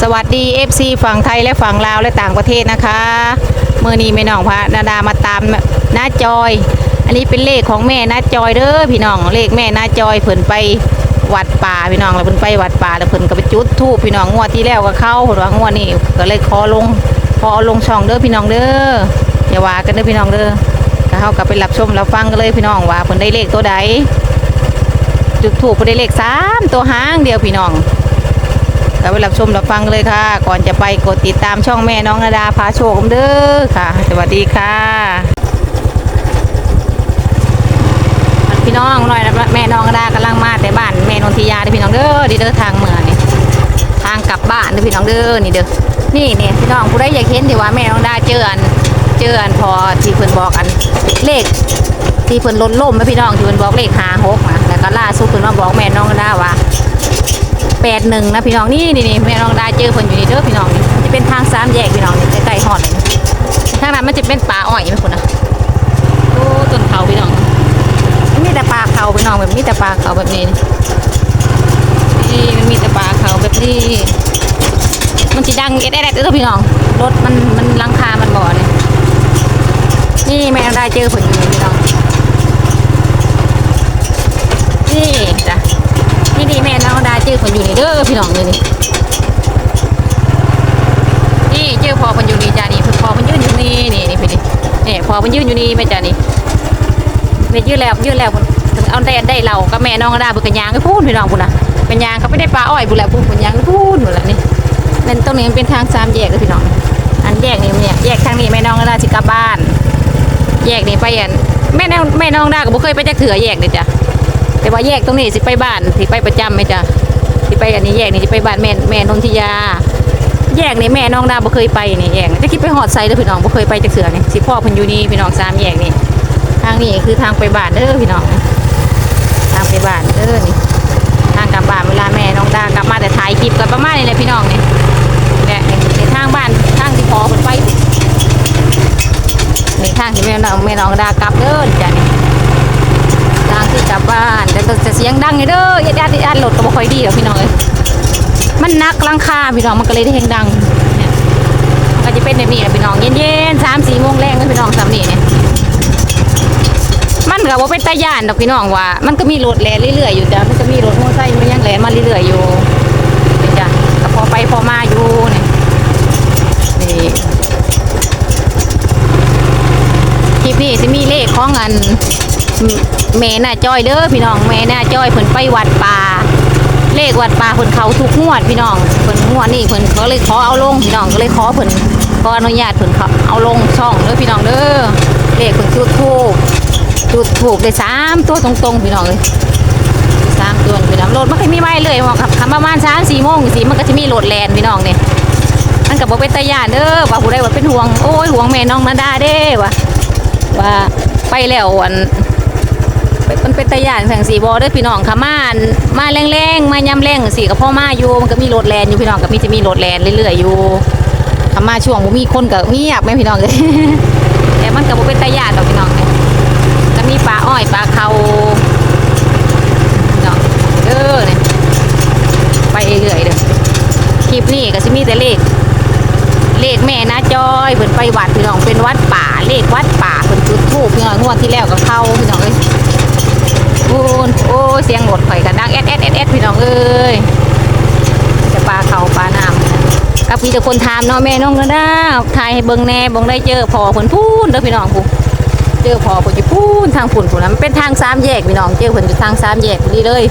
สวัสดี FC ฝั่งไทยและฝั่งลาวและต่างประเทศนะคะเมื่อนี้แม่น้องพระนาดามาตามน้าจอย อันนี้เป็นเลขของแม่น้าจอยเด้อพี่น้องเลขแม่น้าจอยเพิ่นไปวัดป่าพี่น้องแล้วเพิ่นไปวัดป่าแล้วเพิ่นก็ไปจุดธูปพี่น้องงวดที่แล้วก็เข้าเพิ่นว่างวดนี้ก็เลยขอลงขอเอาลงช่องเด้อพี่น้องเด้ออย่าว่ากันเด้อพี่น้องเด้อก็เฮาก็ไปรับชมรับฟังกันเลยพี่น้องว่าเพิ่นได้เลขตัวใดจุดธูปเพิ่นได้เลขสามตัวหางเดียวพี่น้อง ก็ไปรับชมรับฟังเลยค่ะ ก่อนจะไปกดติดตามช่องแม่น้องนาดาพาโชคผมเด้อค่ะ สวัสดีค่ะ พี่น้องหน่อยนะแม่น้องนาดากำลังมาแต่บ้านแม่นนทิยาเด้อพี่น้องเด้อดีเด้อทางเมืองนี่ทางกลับบ้านเด้อพี่น้องเด้อนี่เด้อนี่นี่พี่น้องผู้ใดอยากเห็นที่ว่าแม่น้องดาเจออันเจออันพอที่เพิ่นบอกอันเลขที่เพิ่นลดล่มนะพี่น้องที่เพิ่นบอกเลขหาหกนะ แปดหนึ่งนะพี่น้องนี่นี่นี่แม่น้องได้เจอคนอยู่นี่เด้อพี่น้องนี่จะเป็นทางสามแยกพี่น้องนี่ใกล้ๆหอดเลยทางนั้นมันจะเป็นป่าอ้อยไหมคุณนะโอ้ต้นเขาพี่น้องมีแต่ป่าเขาพี่น้องแบบมีแต่ป่าเขาแบบนี้นี่มันมีแต่ป่าเขาแบบนี้ มันจะดังเอ็ดเอ็ดเอ็ดเด้อพี่น้องรถมันมันลังคา มันบ่อเนี่ยนี่แม่น้องได้เจอคนอยู่นี่พี่น้องนี่จ้ะ นี่ดีแม่น้ องดาเจอคนอยู่นี่เด้อพี่น้องเลยนี่นี่เจอพอคนอยู่นี่จ้านี่พอมันยืนอยู่นี่นี่นี่พี่นี่นี่พอมันยืนอยู่นี่แม่จ้านี่แม่ยืนแล้วยืนแล้วถึงเอาได้ได้เราก็แม่น้องดาบุกกันยางก็พูดพี่น้องพูดนะเป็นยางเขาไม่ได้ปลาอ้อยบุแลพูดเป็นยางก็พูดหมดแล้วนี่เป็นตรงนี้มันเป็นทางสามแยกเลยพี่น้องอันแยกนี่เนี่ยแยกทางนี้แม่น้องดาสิกลับบ้าน แยกนี่ไปอันแม่น้องแม่น้องดาก็บ่เคยไปจักเถื่อแยกเลยจ้ะแต่ว่าแยกตรงนี้สิไปบ้านสิไปประจำไหมจ๊ะ ไปอันนี้แยกนี่สิไปบ้านแม่แม่นนทิยา แยกนี่แม่น้องดาบ่เคยไปนี่แยกจะคิดไปหอดไซด์เด้อพี่น้องบ่เคยไปจักเสือนี่สิพ่อเพิ่นอยู่นี่พี่น้องสามแยกนี่ทางนี้คือทางไปบ้านเด้อพี่น้องทางไปบ้านเด้อนี่ทางกลับบ้านเวลาแม่น้องดากลับมาแต่ถ่ายคลิปกันประมาณนี้แหละพี่น้องนี่แหละนี่นี่ทางบ้านทางที่พ่อเพิ่นไปนี่ทางที่แม่น้องแม่น้องดากลับเด้อจ้ะนี่ ทางที่กลับบ้านแต่จะเสียงดังไงเด้อญาติญาติญาติรถก็บ่ค่อยดีหรอกพี่น้องเอ้ยมันนักลังคาพี่น้องมันก็เลยได้เฮงดังเนี่ยมันก็จะเป็นแบบนี้แหละพี่น้องเย็นๆสามสี่โมงแรงเลยพี่น้องสามนี่เนี่ยมันก็บ่เป็นตาย่านดอกพี่น้องว่า มันก็มีรถแล่เรื่อยๆอยู่จ้ะมันก็มีรถมอเตอร์ไซค์มันยังแล่มาเรื่อยๆอยู่จ้ะก็พอไปพอมาอยู่นี่นี่คลิปนี้สิมีเลขของอัน แม่น่าจ้อยเด้อพี่น้องแม่น่าจ้อยเพิ่นไปวัดป่าเลขวัดป่าเพิ่นเขาทุกงวดพี่น้องเพิ่นงวดนี่เพิ่นเขาเลยขอเอาลงพี่น้องก็เลยขอเพิ่นขออนุญาตเพิ่นเขาเอาลงช่องเด้อพี่น้องเด้อเลขเพิ่นจุดทูบจุดถูกได้สามตัวตรงๆพี่น้องเลยสามตัวพี่น้องรถมันก็มีไว้เลยว่าครับประมาณสามสี่โมงสิมันก็จะมีรถแลนพี่น้องเนี่ยมันก็บ่เป็นตาย่าเด้อว่าผู้ใดว่าเป็นห่วงโอ้ยห่วงแม่น้องนาดาเด้ว่าว่าไปแล้วอัน มันเป็นตะยานแผงสีบอด้วยพี่น้องค่ะมานมาแรงๆมายำแรงสีกับพ่อมาอยู่มันก็มีรถแลนอยู่พี่น้องก็มีจะมีรถแลนเรื่อยๆอยู่ค่ะมาช่วงมีคนก็เงียบไหมพี่น้องเลยแต่มันก็บ่เป็นตะยานดอกพี่น้องเลยก็มีปลาอ้อยปลาเขาพี่น้องเด้อเนี่ยไปเรื่อยๆเด้อคลิปนี้ก็สิมีแต่เลขเลขแม่นะจอยเพิ่นไปวัดพี่น้องเป็นวัดป่าเลขวัดป่าเพิ่นจุดธูปพี่น้องงวดที่แล้วก็เข้าพี่น้องเอ้ย โอ้ยโอ้เสียงรถข่อยกันดังแอดแอดแอดแอดพี่น้องเอ้ยจะปลาเขาปลาน้ำกับพี่แต่คนถามเนาะแม่น้องก็ได้ถ่ายให้เบิ่งแน่บ่งได้เจอพอเพิ่นพูนเด้อพี่น้องผู้เจอพอเพิ่นจะพูนทางฝุ่นพุ่นนะมันเป็นทางสามแยกพี่น้องเจอเพิ่นอยู่ทางสามแยกพอดีเลย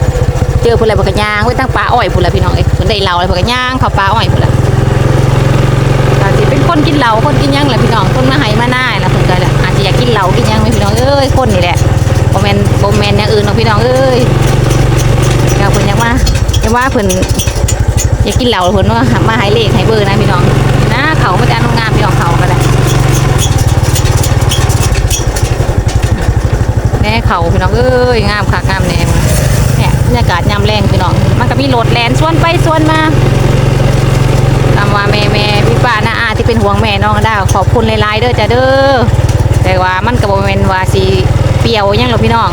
เจอเพิ่นอะไรบ่กระยางไว้ทางป่าอ้อยพุ่นละพี่น้องเอ้ยเพิ่นได้เหล้าอะไรบ่กระยางเขาป่าอ้อยพุ่นละก็สิเป็นคนกินเหล้าคนกินยังแหละพี่น้องคนมาให้มาหน้าแหละเพิ่นก็แหละอาจจะอยากกินเหล้ากินยังไหมพี่น้องเอ้ยคนนี่แหละ โมเมนโมเมนอย่างอื่นหรอกพี่น้องเอ้ยอยากเพิ่นอยากมาอยากว่าเพิ่นอยากกินเหล้าเพิ่นว่ามาให้เลขให้เบอร์นะพี่น้องนะเขาไม่ได้อันงามพี่น้องเขาก็ได้แน่เขาพี่น้องเอ้ยงามคักงามแน่มาเนี่ยบรรยากาศยามแรงพี่น้องมันก็มีรถแลนสวนไปสวนมาคำว่าแม่แม่พี่ป้าน้าอาที่เป็นห่วงแม่น้องได้ขอบคุณหลายๆเด้อจ้ะเด้อแต่ว่ามันก็บ่แม่นว่าสิเปียวยังหรอพี่น้อง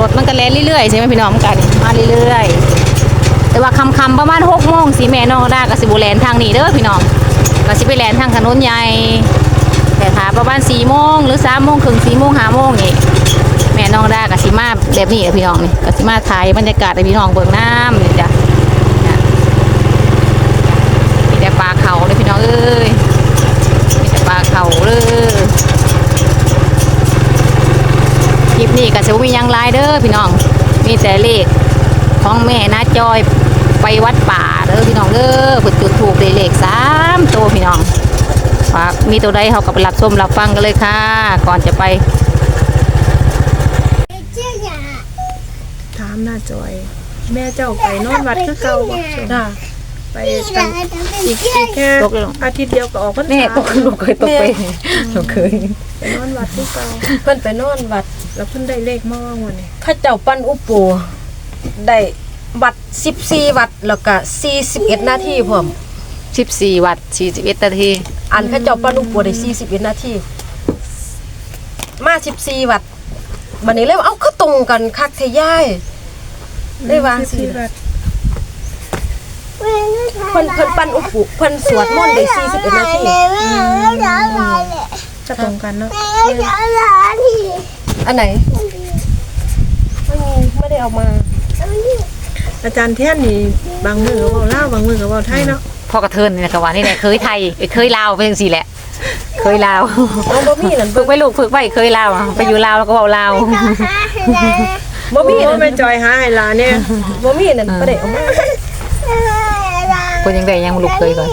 รถมันก็แล่นเรื่อยๆใช่ไหมพี่น้องมันกันมาเรื่อยแต่ว่าคำคำๆประมาณหกโมงสีแม่น้องไดากับสิบูแลนทางนี้เด้อพี่น้องก็สิไปแลนทางถนนใหญ่แต่ถ้าประมาณสี่โมงหรือสามโมงครึ่งสี่โมงห้าโมงนี่แม่น้องไดากับสิมาแบบนี้พี่น้องนี่กับสิมาถ่ายบรรยากาศให้พี่น้องเบิ่งน้ำนี่จ้ะมีแต่ปลาเขาเลยพี่น้องเอ้ยมีแต่ปลาเขาเลยคลิปนี้ก็จะมีหยังหลายเด้ อพี่น้อง มีแต่เลขของแม่นะจอยไปวัดป่าเด้อพี่น้องเด้อผุดจุดถูกเลขสามตัวพี่น้องฝากมีตัวใดเขาก็ไปรับชมรับฟังกันเลยค่ะ ก่อนจะไปถามหน้าจอย แม่เจ้าไปนอนวัดคือเก่าบ่จ้า ไปตั้งอีกอีกแค่ตกเลยเหรออาทิตย์เดียวก็ออกพรรษาแม่ตกลูกเคยตกไปลูกเคยไปนอนวัดคือเก่าเพิ่นไปนอนวัด แล้วเพิ่นได้เลขมาว่างวันนี้เข้าเจ้าปั้นอุปโปได้วัด14วัดแล้วก็41นาทีพร้อมสิบสี่วัตต์สี่สิบเอ็ดนาทีอันเข้าเจ้าปั้นอุปโปได้41นาทีมา14วัดบัดนี้เลยว่าเอ้าคือตรงกันคักแท้ยายได้วางสิที่วัด เพิ่นเพิ่นปั้นอุปโปเพิ่นสวดมนต์ได้41นาทีจะตรงกันเนาะอันไหนไม่มีไม่ได้เอามา อาจารย์เทียนนี่บางมือก็เว้าลาวบางมือก็เว้าไทยเนาะพ่อกระเทินนี่นะครับว่านี่แหละเคยไทยเอ้ยเคยลาวไปจังสี่แหละ เคยลาวเอาบ่มีนั่นฝึกไว้ลูกฝึกไว้เคยลาวอะไปอยู่ลาวแล้วก็เว้าลาว บ่มีโอ้นั่นแม่จอยหาให้หลานเนี่ยบ่มีนั่นบ่ได้เอามา คนยังได้ยังลูกเคยก่อน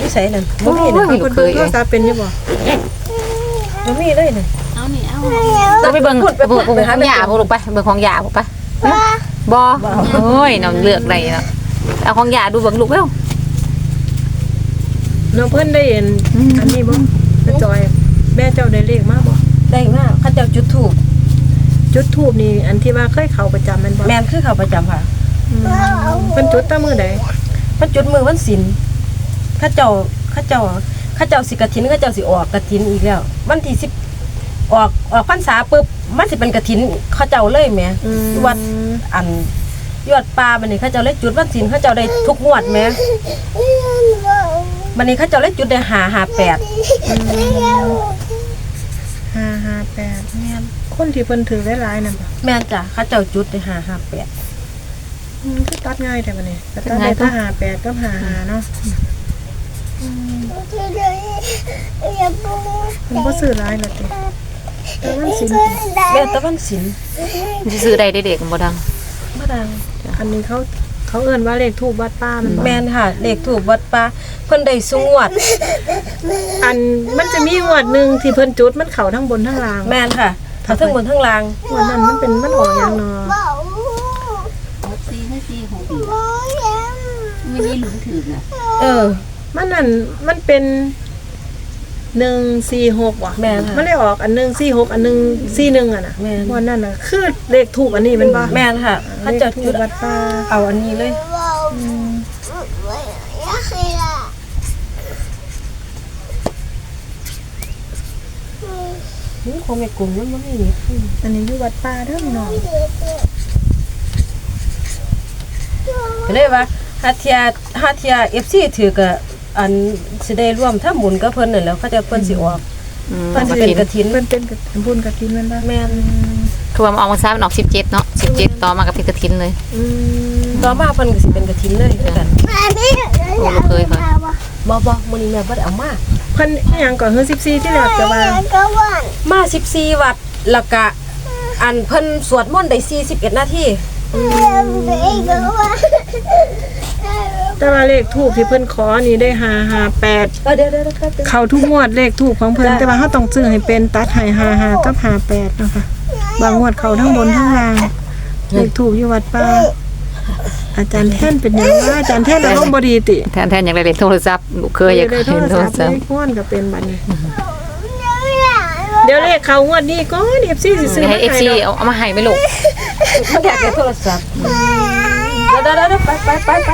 นิสัยนั่นบ่มีนั่นโอ้ยเพิ่นเบิ่งโทรศัพท์เป็นอยู่บ่บ่มีเลยนั่นต้องไปเบิ่งพูดไปเบิ่งพูดไปเบิ่งของหายาพวกลูกไปเบิ่งของยาพวกไปบ่โอ้ยน้องเลือกได้เนาะเอาของยาดูเบิ่งลูกเร็วน้องเพิ่นได้เห็นอันนี้บ่แม่จอยแม่เจ้าได้เลขมาบ่ได้มาเขาเจ้าจุดธูปจุดทูบนี่อันที่ว่าเคยเข้าประจำแม่นบ่แม่นคือเขาประจำค่ะอืมเพิ่นจุดแตะมือใด มันจุดมือวันศีลเขาเจ้าเขาเจ้าเขาเจ้าสิกฐินเขาเจ้าสิออกกฐินอีกแล้ว วันที่10ออกออกพรรษาปุ๊บมันสิเป็นกฐินเขาเจ้าเลยแหมอืม วัดอันยอดปลาบัดนี้เขาเจ้าเลยจุดวันศีลเขาเจ้าได้ทุกงวดแหมบัดนี้เขาเจ้าเลยจุดได้5 58ห้าห้าแปดแม่นคนที่เพิ่นถือหลายๆนั่นบ่แม่นจ้ะเขาเจ้าจุดได้5 58 อืมคือตัดง่ายแต่บัดนี้ก็ตัดได้ถ้าหาแปดก็หาหาเนาะเพิ่นบ่ซื้อหลายหรอกติแต่มันสินแม่ตะวันศิลป์มันสิซื้อได้เด็กๆบ่ดังมาดังอันนี้เขาเขาเอิ้นว่าเลขทูบวัดป้ามันบ่แม่นค่ะเลขถูกวัดป่าเพิ่นได้สูงวด อันมันจะมีงวดหนึงที่เพิ่นจุดมันเข้าทั้งบนทั้งล่าง แม่นค่ะเขาทั้งบนทั้งล่างงวดนั้นมันเป็นมันออกหยังเนาะ เออ มันนั่นมันเป็น146ว่ะแม่นค่ะมันได้ออกอันหนึง46อันหนึง41อะน่ะแม่นงวดนั้นน่ะ คือเลขทูบอันนี้แมันบ่แม่นค่ะเขาเจะเลขทูจุบดวัดป้าเอาอันนี้เลย นี่คงไม่กลุ่มมันบ่มีนี่อันนี้อยู่วัดป้าเด้อพี่น้องก็เลยว่า หาเทียหาเทีย FC ถือก็อันสิได้ร่วมทำบุญกับเพิ่นนั่นแหล้วเขาจะเพิ่นสิออกอืมเพิ่นสิกเป็นฐินกฐินเพิ่นเป็นกฐินบุญกฐินแม่นบ่แม่นคือว่ามันออกมาซ้ามันออก17เนาะ17ต่อมากับเพชรกฐินเลย อืมต่อมาเพิ่นก็สิเป็นกฐินเลยคือกันโอ้ลูกเคยค่ะบ่บ่มื้อนี้แม่บ่ได้เอามาเพิ่นอิหยังก่อนคือ14ที่แรกก็ว่ามา14วัดแล้วก็อันเพิ่นสวดมนต์ได้41นาที แต่ว่าเลขทูบที่เพิ่นขอนี่ได้558เออเดี๋ยวเดี๋ยวเดี๋ยวแป๊บนึงเข้าทุกงวดเลขทูบของเพิ่นแต่ว่าเฮาต้องซื้อให้เป็นตัดให้55กับ58นะคะบางงวดเข้าทั้งบนทั้งล่างเลขทูบอยู่วัดป้าอาจารย์แท่นเป็นหยังวะอาจารย์แท่นอารมณ์บ่ดีติแทนแทนอยากได้เล่นโทรศัพท์ลูกเคยอยากได้โทเล่นรโทรศัพท์ศัพเลท์ขงวดก็เป็นบัดนี้เดี๋ยวเลขเข้างวดนี้ก่อน FC สิซื้อให้มาเอฟให้ซีเนาะเอาเอามาให้ไหมลูก มันอยากได้โทรศัพท์เดี๋ยวเดี๋ยวเดี๋ยวไปไปไปไป